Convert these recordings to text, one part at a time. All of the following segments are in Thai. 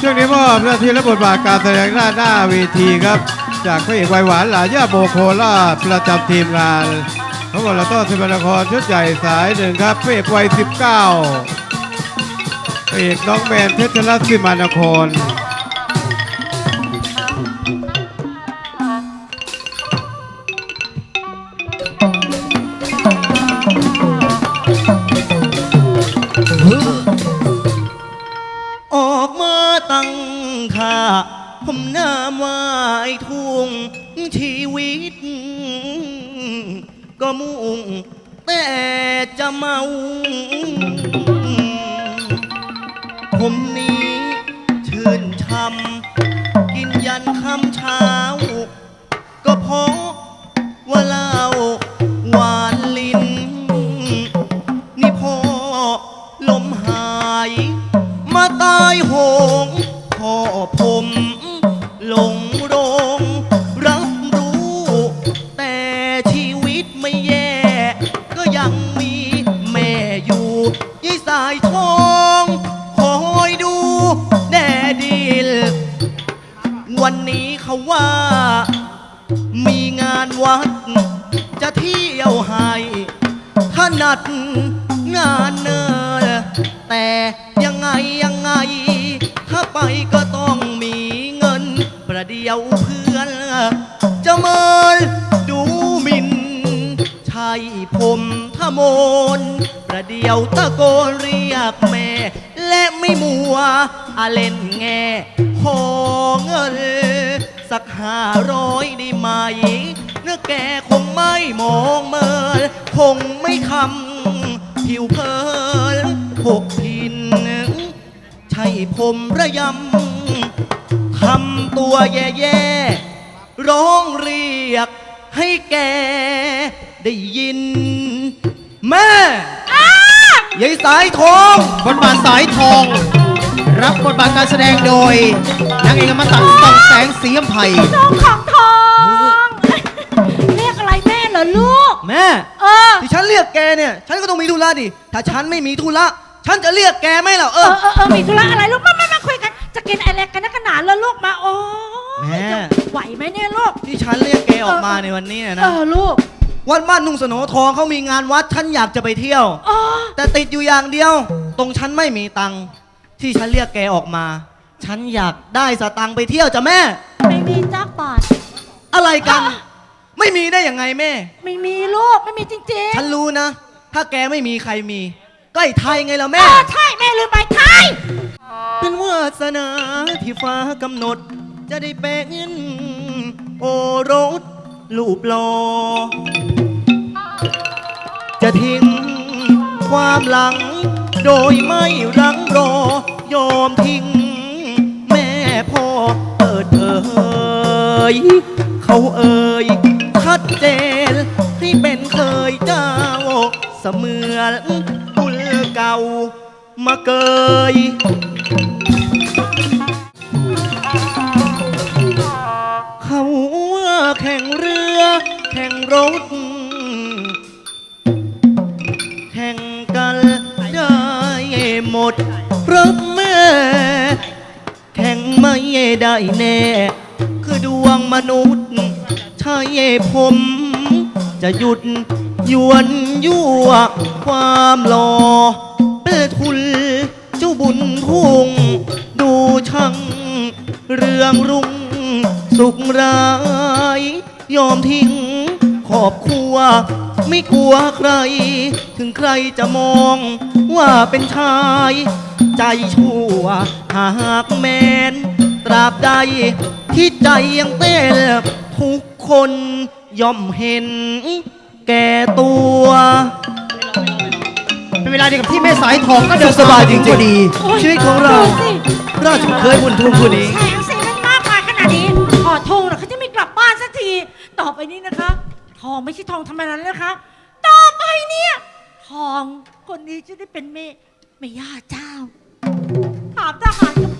ช่วงนี้มอบหน้าที่และบทบาทการแสดงหน้าหน้าเวทีครับ จากพระเอกวัยหวานหลานย่าโบโคล่าประจำทีมงานทั้งหมดเราต้องสิบนครชุดใหญ่สายหนึ่งครับพระเอกวัย 19พระเอกน้องแมนเพชรรัตน์สิมานคร ผมนามว่าไอ้ทุ่งชีวิต ก็มุ่งแต่จะเมา ผมนี้ชื่นชำกินยันคำเช้า ก็เพราะว่าเหล้าหวานลิ้น นี่พอลมหาย มาตายโหง มีงานวัด จะเที่ยวให้ถนัดงานเนินแต่ยังไงยังไง ถ้าไปก็ต้องมีเงิน ประเดียวเพื่อนจะเมินดูหมินใช่ผมทะโมน ประเดียวตะโกนเรียกแม่ และไม่มัวอาเล่นแง่ขอเงิน สักห้าร้อยได้ไหม เนื้อแกคงไม่มองเมินคงไม่คำผิวเพลินหกพิน ใช่ผมระยำทำตัวแย่ๆ ร้องเรียกให้แกได้ยิน แม่ยายสายทองบทบาทสายทอง รับบทบาทการแสดงโดยนางเอกอมตะส่องแสงสีอำไพน้องของทอง เรียกอะไรแม่เหรอลูก แม่ เออ ที่ฉันเรียกแกเนี่ย ฉันก็ต้องมีธุระดิ ถ้าฉันไม่มีธุระ ฉันจะเรียกแกไหมล่ะเอเออ อเออเออมีธุระอะไรลูกมามามาคุยกัน จะกินอะไรกันนักกันหนาแล้วลูกมาโอ้แม่ยจะไหวไหมเนี่ยลูก ที่ฉันเรียกแกออกมาในวันนี้เนี่ยเอนะ อลูกวัดบ้านนุ่งสนอทองเขามีงานวัด ฉันอยากจะไปเที่ยว อ๋อแต่ติดอยู่อย่างเดียว ตรงฉันไม่มีตังค์ ที่ฉันเรียกแกออกมา ฉันอยากได้สตังค์ไปเที่ยวจ้ะแม่ ไม่มีจักบาท อะไรกันอะไม่มีได้ยังไงแม่ ไม่มีลูกไม่มีจริงฉันรู้นะ ถ้าแกไม่มีใครมี ก็ไอ้ไทยไงล่ะๆแม่เออใช่แม่ลืมไปไทยเป็นวาสนาที่ฟ้ากำหนด จะได้เป็นโอรสลูปหลอจะทิ้งความหลัง โดยไม่รังรอ ยอมทิ้ง แม่พ่อเปิดเผยเขาเอ่ยชัดเจนที่เป็นเคยเจ้า เสมือนบุญเก่ามาเกยเขาแข่งเรือ แข่งรถ แน่ คือดวงมนุษย์ ใช่ผม จะหยุดยวนยั่วความหล่อเป็นทุนเจ้าบุญทุ่ง ดูช่างเรืองรุ่ง สุขร้าย ยอมทิ้งขอบครัว ไม่กลัวใคร ถึงใครจะมองว่าเป็นชาย ใจชั่วหากแมน ตราบใด ที่ใจยังเต้นทุกคนย่อมเห็น แก่ตัว เป็นเวลาเดียวกับที่แม่สายทองก็เดินสบายจริงๆพอดีโอ้ยชีวิตของเราดูสิราชเคยบุญทุ่งผู้นี้ แสงสีมันมากมายขนาดนี้ขอทงเหรอเขาจะไม่กลับบ้านสักที ต่อไปนี้นะคะ ทองไม่ใช่ทองธรรมดาแล้วนะคะ ต่อไปเนี่ย ทองคนนี้จะได้เป็นเมเมย่าเจ้าถามทหารกับ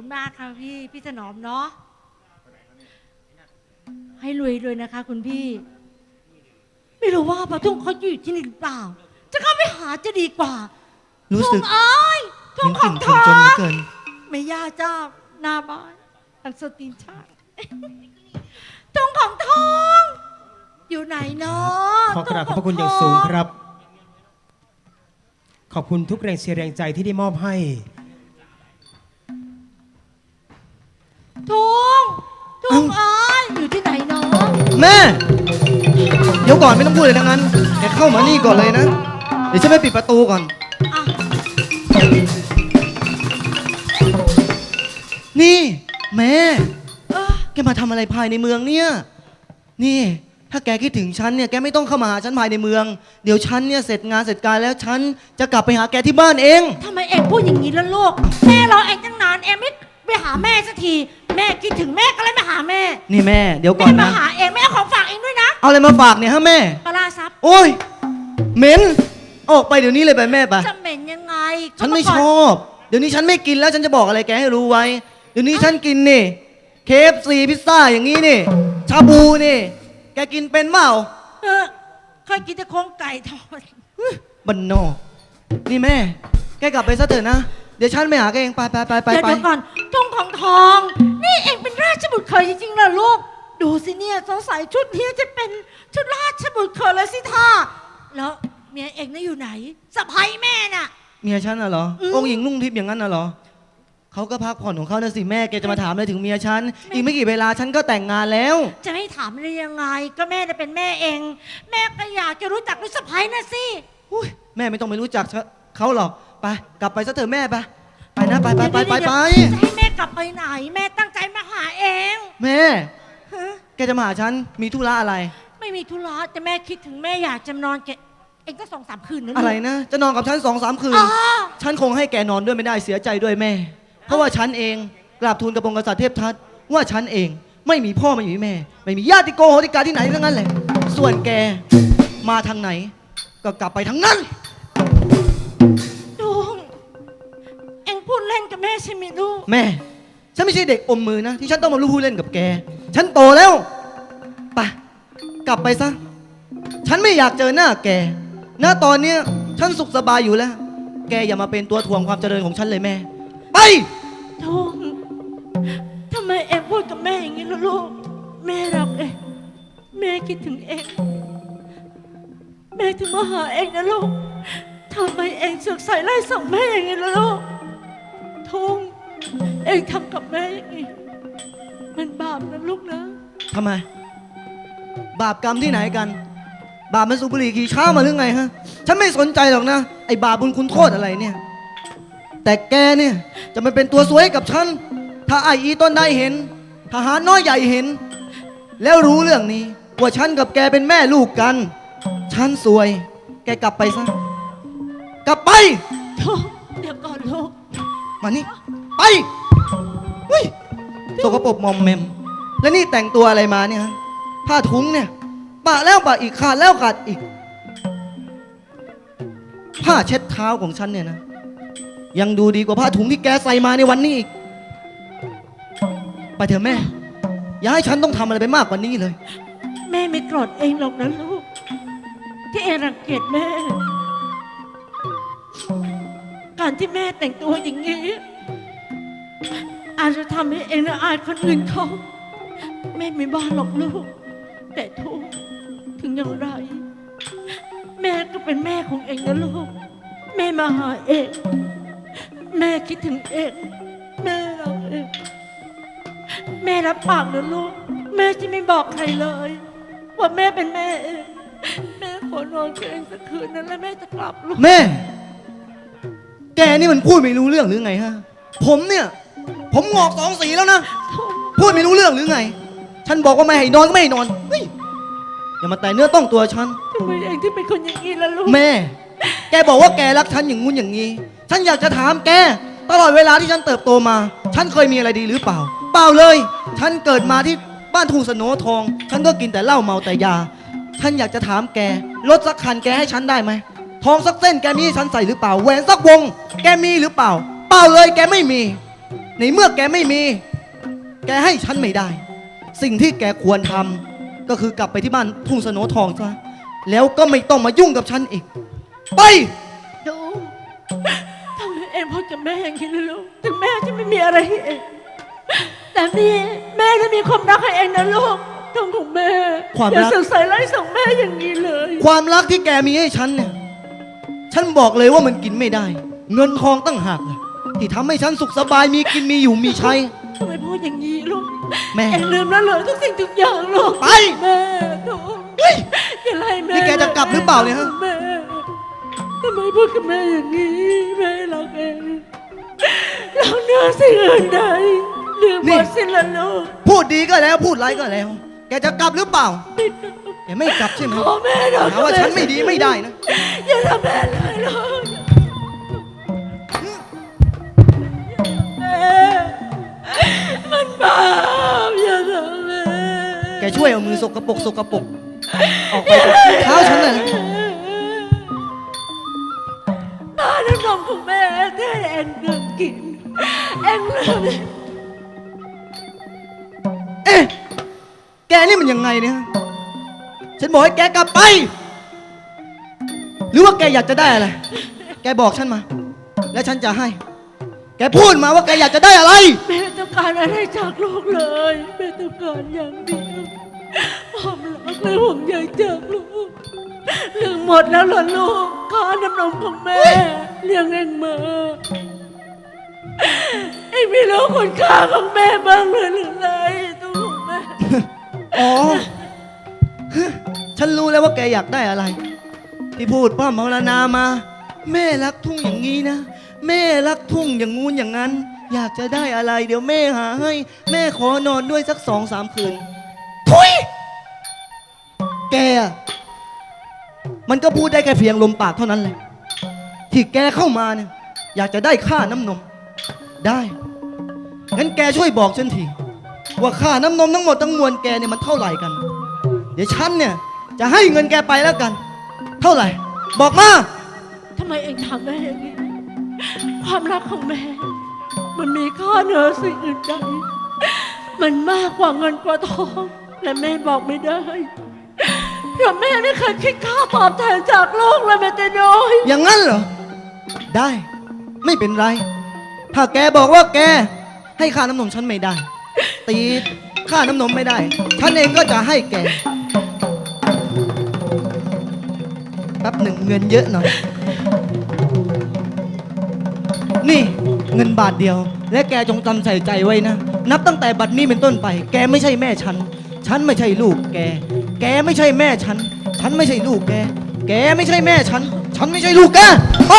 คุณมากค่ะพี่พี่ถนอมเนาะให้รวยๆนะคะ คุณพี่ ไม่รู้ว่าปะทุ่งเขาอยู่ที่นี่หรือเปล่า จะจะเข้าไปหาจะดีกว่ารู้สึกทุ่งเอ้ยทุ่งของทถึองจนเหลือเกินไม่ย่าเจ้าหน้าบ้านอันสตีนชาติทุ่งของทอง อยู่ไหนเนาะขอกราบขอบพระคุณอย่างสูงครับ ขอบคุณทุกแรงเชียร์แรงใจที่ได้มอบให้ ก่อนไม่ต้องพูดเลยทั้งนั้นแกเข้ามานี่ก่อนเลยนะ เดี๋ยวฉันไปปิดประตูก่อน อะนี่ แม่ เออแกมาทำอะไรภายในเมืองเนี่ย นี่ ถ้าแกคิดถึงฉันเนี่ย แกไม่ต้องเข้ามาหาฉันภายในเมือง เดี๋ยวฉันเนี่ยเสร็จงานเสร็จการแล้วฉันจะกลับไปหาแกที่บ้านเอง ทำไมเอ็งพูดอย่างนี้ล่ะลูก แม่รอเอ็งตั้งนานเอ็งไม่ไปหาแม่สักที แม่คิดถึงแม่ก็เลยมาหาแม่นี่แม่ เดี๋ยวก่แม่อนมานะ หาเอ็งแม่เอาของฝากเอ็งด้วยนะเอาอะไรมาฝากเนี่ยฮะแม่ ปลาร้าซับโอ้ยเหม็น ออกไปเดี๋ยวนี้เลยไปแม่ไปจะเหม็นยังไงฉันไม่ก็ชเก่อบ เดี๋ยวนี้ฉันไม่กินแล้วฉันจะบอกอะไรแกให้รู้ไว้ เดี๋ยวนี้ฉันกินนี่เคฟซีพิซซ่าอย่างนี้นี่ ชาบูนี่ แกกินเป็นเปล่าเออเคยกินแต่โครงไก่ทอด บันนอกนี่แม่ แกกลับไปซะเถอะนะ เดี๋ยวฉันไปหาแกเองไปไปไปไปเดี๋ยวไปเดี๋ยวก่อนทุ่งของทอง นี่เอ็งเป็นราชบุตรเคยจริงๆเหรอลูก ดูสิเนี่ยสงสัยชุดนี้จะเป็นชุดราชบุตรเคยเลยสิท่าแล้วเมียเอ็งน่ะอยู่ไหนสะพ้ยแม่น่ะ เมียฉันน่ะเหรออืม องค์หญิงนุ่งทิพย์อย่างนั้นน่ะเหรอเขาก็พักผ่อนของเขานะสิแม่แกจะมาถามอะไรถึงเมียฉันอีกไม่กี่เวลาฉันก็แต่งงานแล้ว จะให้ถามได้ยังไง ก็แม่น่ะเป็นแม่เอง แม่ก็อยากจะรู้จักลูกสะพ้ยน่ะสิ อุ๊ยแม่ไม่ต้องไปรู้จักเขาหรอก ไปกลับไปซะเถอะแม่ไปไปนะไปไปไปไปไปเดี๋ยวๆๆจะให้แม่กลับไปไหน แม่ตั้งใจมาหาเองแม่ฮะแกจะมาหาฉันมีธุระอะไร ไม่มีธุระแต่แม่คิดถึงแม่อยากจะนอนแกเองก็สองสามคืนนะลูกอะไรนะ จะนอนกับฉันสองสามคืน อ๋อฉันคงให้แกนอนด้วยไม่ได้เสียใจด้วยแม่ เพราะว่าฉันเองกราบทูลกับองค์กษัตริย์เทพทัตว่าฉันเองไม่มีพ่อไม่มีแม่ ไม่มีญาติโกโหติกาที่ไหนทั้งนั้นแหละ ส่วนแกมาทางไหน ก็กลับไปทางนั้น ล่นกับแม่ใช่ไหมลูก แม่ ฉันไม่ใช่เด็กอมมือนะ ที่ฉันต้องมารู้พูดเล่นกับแก ฉันโตแล้วไปกลับไปซะ ฉันไม่อยากเจอหน้าแกณตอนเนี้ยฉันสุขสบายอยู่แล้ว แกอย่ามาเป็นตัวถ่วงความเจริญของฉันเลยแม่ ไปลุงทำไมเอ็งพูดกับแม่อย่างนี้ล่ะลูก แม่รักเอ็งแม่คิดถึงเอ็งแม่ถึงมาหาเอ็งนะลูกทำไมเอ็งเสือกใส่ไล่ส่งแม่อย่างนี้ล่ะลูก ทุ่ง เอ็งทำกับแม่อย่างนี้มันบาปนะลูกนะ ทำไม บาปกรรมที่ไหนกัน บาปมันสูบบุหรี่ขี่ช้ามาหรือไงฮะ ฉันไม่สนใจหรอกนะ ไอ้บาปบุญคุณโทษอะไรเนี่ย แต่แกเนี่ยจะมาเป็นตัวสวยให้กับฉัน ถ้าไออีต้นได้เห็น ทหารน้อยใหญ่เห็น แล้วรู้เรื่องนี้ ว่าฉันกับแกเป็นแม่ลูกกัน ฉันสวย แกกลับไปซะ กลับไปโธ่เดี๋ยวก่อนลูก มานี่ ไปเฮ้ยสกปรกมอมเมม แล้วนี่แต่งตัวอะไรมาเนี่ยฮะผ้าทุงเนี่ยปะแล้วปะอีกขาดแล้วขาดอีก ผ้าเช็ดเท้าของฉันเนี่ยนะ ยังดูดีกว่าผ้าถุงที่แกใส่มาในวันนี้อีก ไปเถอะแม่ อย่าให้ฉันต้องทำอะไรไปมากกว่านี้เลย แม่ไม่โกรธเองหรอกนะลูก ที่เองรังเกียจแม่ การที่แม่แต่งตัวอย่างนี้ อาจจะทำให้เองละอายคนอื่นเขาแม่ไม่บ้าหรอกลูก แต่ทุกถึงอย่างไร แม่ก็เป็นแม่ของเองนะลูก แม่มาหาเอง แม่คิดถึงเอง แม่รักเองแม่รับปากนะลูก แม่จะไม่บอกใครเลย ว่าแม่เป็นแม่เอง แม่ขอนอนกับเองสักคืนนั้นแล้วแม่จะกลับลูก แม่ แกนี่มันพูดไม่รู้เรื่องหรือไงฮะ ผมเนี่ย ผมงอกสองสีแล้วนะ พูดไม่รู้เรื่องหรือไง ฉันบอกว่าไม่ให้นอนก็ไม่ให้นอนเฮ้ยอย่ามาแต่เนื้อต้องตัวฉัน ทำไมเองที่เป็นคนอย่างนี้ล่ะลูกแม่ แกบอกว่าแกรักฉันอย่างงู้นอย่างนี้ ฉันอยากจะถามแก ตลอดเวลาที่ฉันเติบโตมา ฉันเคยมีอะไรดีหรือเปล่า เปล่าเลย ฉันเกิดมาที่บ้านทุ่งสโนทอง ฉันก็กินแต่เหล้าเมาแต่ยา ฉันอยากจะถามแก รถสักคันแกให้ฉันได้ไหม ทองสักเส้นแกมีให้ฉันใส่หรือเปล่า แหวนสักวง แกมีหรือเปล่า เปล่าเลยแกไม่มี ในเมื่อแกไม่มี แกให้ฉันไม่ได้ สิ่งที่แกควรทำก็คือกลับไปที่บ้านทุ่งสโนทองซะแล้วก็ไม่ต้องมายุ่งกับฉันอีก ไป ดูทำไมเองพูดกับแม่อย่างนี้นะลูก ถึงแม่จะไม่มีอะไรให้เองแต่นี่แม่จะมีความรักให้เองนะลูกต้องของแม่ความรักอย่าสึกใส่ไล่ส่งแม่อย่างนี้เลย ความรักที่แกมีให้ฉันเนี่ย ฉันบอกเลยว่ามันกินไม่ได้ เงินทองตั้งหากล่ะที่ทำให้ฉันสุขสบายมีกินมีอยู่มีใช้ ทำไมพูดอย่างนี้ลูกแม่เองลืมแล้วเหรอทุกสิ่งทุกอย่างลูกไป แม่ดูเฮ้ย อย่าไล่แม่นี่แกจะกลับหรือเปล่าเนี่ยฮะ แม่ทำไมพูดกับแม่อย่างนี้แม่รักเองเราเนื้อสิ่งอื่นใดลืมหมดสิ้นละลูกพูดดีก็แล้วพูดไรายก็แล้ว แกจะกลับหรือเปล่าแก ไม่กลับใช่ไหมขอแม่หน่อย หาว่าฉันไม่ดีไม่ได้นะ อย่าทำแม่เลยลูกแม่มันบาปอย่าทำแม่แกช่วยเอามือสกปรกสกปรกออกไปจากเท้าฉันน่ะบ้านน้ำนมของแม่แค่เอ็งเดินกินเอ็งลืมเอ๊ะแกนี่มันยังไงเนี่ย ฉันบอกให้แกกลับไป หรือว่าแกอยากจะได้อะไร แกบอกฉันมา แล้วฉันจะให้ แกพูดมาว่าแกอยากจะได้อะไร แม่ต้องการอะไรจากลูกเลยแม่ต้องการอย่างเดียวความรักและห่วงใยจากลูกเรื่องหมดแล้วเหรอลูกค่าน้ำนมของแม่เลี้ยงเองมาเอ็งไม่รู้คุณค่าของแม่บ้างเลยหรือไงตัวของแม่ อ๋อ ฉันรู้แล้วว่าแกอยากได้อะไร ที่พูดป้ามาลนามา แม่รักทุ่งอย่างนี้นะ แม่รักทุ่งอย่างงู้นอย่างนั้น อยากจะได้อะไร เดี๋ยวแม่หาให้ แม่ขอนอนด้วยสักสองสามคืนทุยแกอะมันก็พูดได้แค่เพียงลมปากเท่านั้นเลยที่แกเข้ามาเนี่ยอยากจะได้ค่าน้ำนม ได้งั้นแกช่วยบอกฉันทีว่าค่าน้ำนมทั้งหมดทั้งมวลแกเนี่ยมันเท่าไหร่กัน เดี๋ยวฉันเนี่ย จะให้เงินแกไปแล้วกัน เท่าไหร่ บอกมา ทำไมเอ็งทำได้อย่างนี้ ความรักของแม่ มันมีค่าเหนือสิ่งอื่นใด มันมากกว่าเงินกว่าทอง และแม่บอกไม่ได้เพราะแม่ไม่เคยคิดค่าตอบแทนจากโลกเลยแม้แต่น้อย อย่างนั้นเหรอ ได้ ไม่เป็นไร ถ้าแกบอกว่าแก ให้ค่าน้ำนมฉันไม่ได้ ตีค่าน้ำนมไม่ได้ ฉันเองก็จะให้แก แป๊บหนึ่งเงินเยอะหน่อย นี่เงินบาทเดียว และแกจงจำใส่ใจไว้นะ นับตั้งแต่บัดนี้เป็นต้นไป แกไม่ใช่แม่ฉัน ฉันไม่ใช่ลูกแก แกไม่ใช่แม่ฉัน ฉันไม่ใช่ลูกแก แกไม่ใช่แม่ฉัน ฉันไม่ใช่ลูกแกไป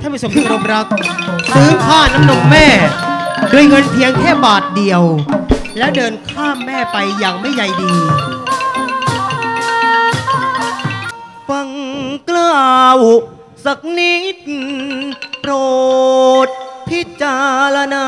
ท่านผู้ชมที่เคารพรัก ซื้อค่าน้ำนมแม่ ด้วยเงินเพียงแค่บาทเดียว แล้วเดินข้ามแม่ไปอย่างไม่ใยดีฟังกล่าวสักนิด โปรด พิจารณา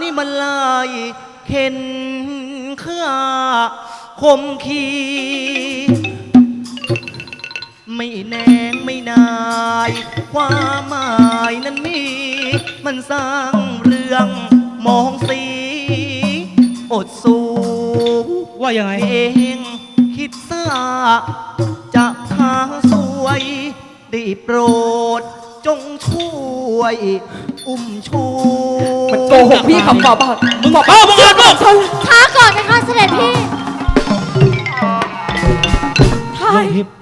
นี่มันลายเข็นข้าคมขีไม่แนงไม่นาย ความหมายนั้นมี มันสร้างเรื่องมองสี อดสูว่ายังไง เองคิดซาจะหาสวย ได้โปรด จงช่วย อุ้มชูมันโกหกพี่คำฝ่าบาทมึงบอกบ้ามึงอ่านบ้าช้าก่อนนะคะเสด็จพี่ใช่ทิพย์